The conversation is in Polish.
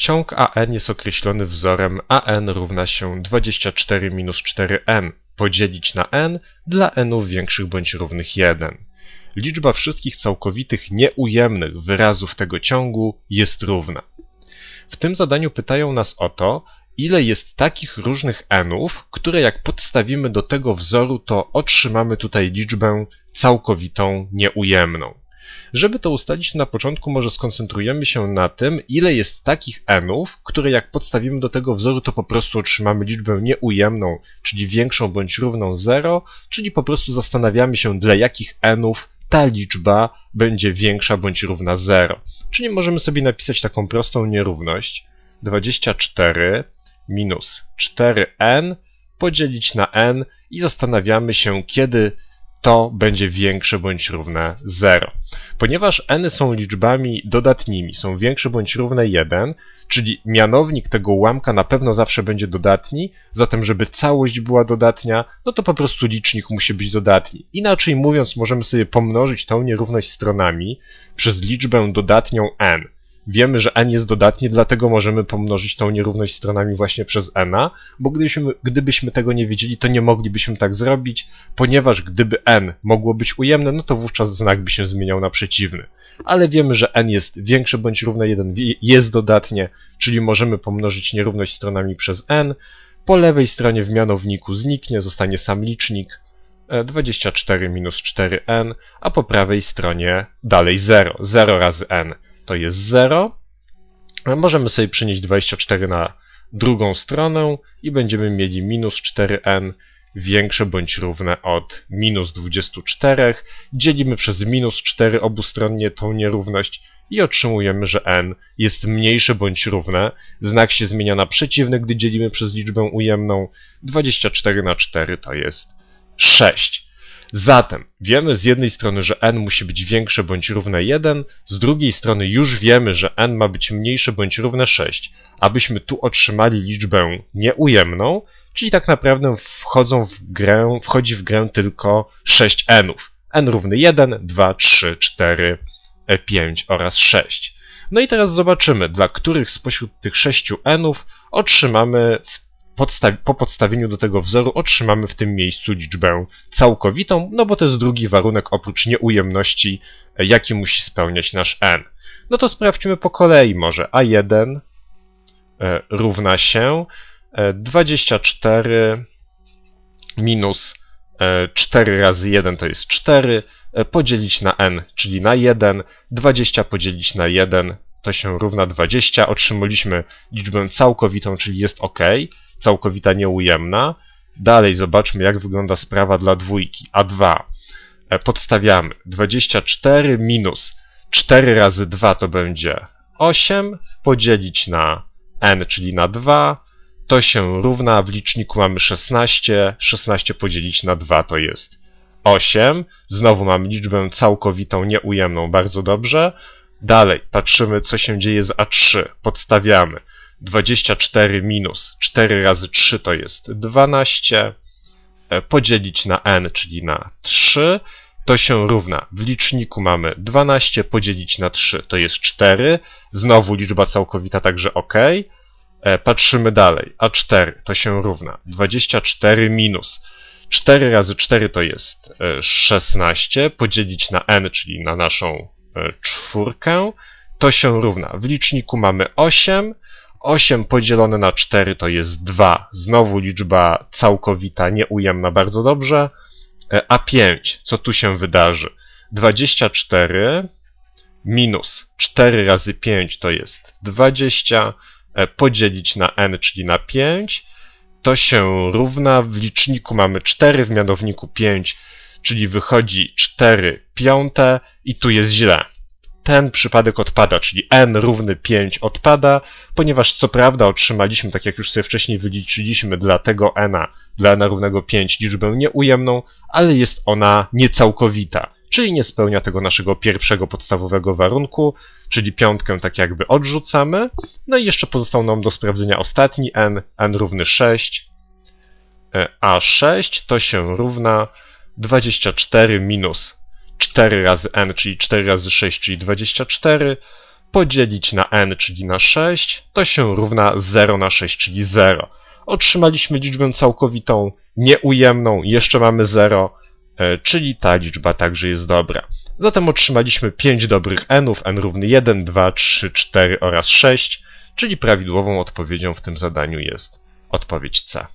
Ciąg AN jest określony wzorem AN równa się 24 minus 4n podzielić na n dla nów większych bądź równych 1. Liczba wszystkich całkowitych nieujemnych wyrazów tego ciągu jest równa. W tym zadaniu pytają nas o to, ile jest takich różnych nów, które jak podstawimy do tego wzoru, to otrzymamy tutaj liczbę całkowitą nieujemną. Żeby to ustalić na początku, może skoncentrujemy się na tym, ile jest takich nów, które jak podstawimy do tego wzoru, to po prostu otrzymamy liczbę nieujemną, czyli większą bądź równą 0, czyli po prostu zastanawiamy się, dla jakich nów ta liczba będzie większa bądź równa 0. Czyli możemy sobie napisać taką prostą nierówność 24 minus 4n podzielić na n i zastanawiamy się, kiedy to będzie większe bądź równe 0. Ponieważ n są liczbami dodatnimi, są większe bądź równe 1, czyli mianownik tego ułamka na pewno zawsze będzie dodatni, zatem żeby całość była dodatnia, no to po prostu licznik musi być dodatni. Inaczej mówiąc, możemy sobie pomnożyć tą nierówność stronami przez liczbę dodatnią n. Wiemy, że n jest dodatnie, dlatego możemy pomnożyć tą nierówność stronami właśnie przez n, bo gdybyśmy, gdybyśmy tego nie wiedzieli, to nie moglibyśmy tak zrobić, ponieważ gdyby n mogło być ujemne, no to wówczas znak by się zmieniał na przeciwny. Ale wiemy, że n jest większe bądź równe 1, jest dodatnie, czyli możemy pomnożyć nierówność stronami przez n. Po lewej stronie w mianowniku zniknie, zostanie sam licznik, 24 e, minus 4n, a po prawej stronie dalej 0, 0 razy n to jest 0. Możemy sobie przenieść 24 na drugą stronę i będziemy mieli minus 4n większe bądź równe od minus 24. Dzielimy przez minus 4 obustronnie tą nierówność i otrzymujemy, że n jest mniejsze bądź równe. Znak się zmienia na przeciwny, gdy dzielimy przez liczbę ujemną. 24 na 4 to jest 6. Zatem wiemy z jednej strony, że n musi być większe bądź równe 1, z drugiej strony już wiemy, że n ma być mniejsze bądź równe 6. Abyśmy tu otrzymali liczbę nieujemną, czyli tak naprawdę wchodzą w grę, wchodzi w grę tylko 6 nów. n równy 1, 2, 3, 4, 5 oraz 6. No i teraz zobaczymy, dla których spośród tych 6 nów otrzymamy w podsta po podstawieniu do tego wzoru otrzymamy w tym miejscu liczbę całkowitą, no bo to jest drugi warunek oprócz nieujemności, e, jaki musi spełniać nasz n. No to sprawdźmy po kolei może. a1 e, równa się 24 e, minus 4 razy 1 to jest 4, podzielić na n, czyli na 1, 20 podzielić na 1 to się równa 20. Otrzymaliśmy liczbę całkowitą, czyli jest ok całkowita nieujemna. Dalej zobaczmy, jak wygląda sprawa dla dwójki. A2 e, podstawiamy 24 minus 4 razy 2 to będzie 8, podzielić na n, czyli na 2, to się równa, w liczniku mamy 16, 16 podzielić na 2 to jest 8. Znowu mamy liczbę całkowitą, nieujemną, bardzo dobrze. Dalej, patrzymy, co się dzieje z A3. Podstawiamy 24 minus 4 razy 3 to jest 12, e, podzielić na n, czyli na 3, to się równa. W liczniku mamy 12, podzielić na 3 to jest 4, znowu liczba całkowita, także ok. E, patrzymy dalej, a4 to się równa 24 minus 4 razy 4 to jest 16, e, podzielić na n, czyli na naszą czwórkę, to się równa. W liczniku mamy 8, 8 podzielone na 4 to jest 2. Znowu liczba całkowita, nieujemna, bardzo dobrze. E, a 5, co tu się wydarzy? 24 minus 4 razy 5 to jest 20. E, podzielić na n, czyli na 5. To się równa, w liczniku mamy 4, w mianowniku 5, czyli wychodzi 4 piąte i tu jest źle ten przypadek odpada, czyli n równy 5 odpada, ponieważ co prawda otrzymaliśmy, tak jak już sobie wcześniej wyliczyliśmy, dla tego n, dla n równego 5 liczbę nieujemną, ale jest ona niecałkowita, czyli nie spełnia tego naszego pierwszego podstawowego warunku, czyli piątkę tak jakby odrzucamy. No i jeszcze pozostał nam do sprawdzenia ostatni n, n równy 6, e, a 6 to się równa 24 minus 4 razy n, czyli 4 razy 6, czyli 24. podzielić na n, czyli na 6, to się równa 0 na 6, czyli 0. Otrzymaliśmy liczbę całkowitą, nieujemną, jeszcze mamy 0, e, czyli ta liczba także jest dobra. Zatem otrzymaliśmy 5 dobrych nów, n równy 1, 2, 3, 4 oraz 6, czyli prawidłową odpowiedzią w tym zadaniu jest odpowiedź C.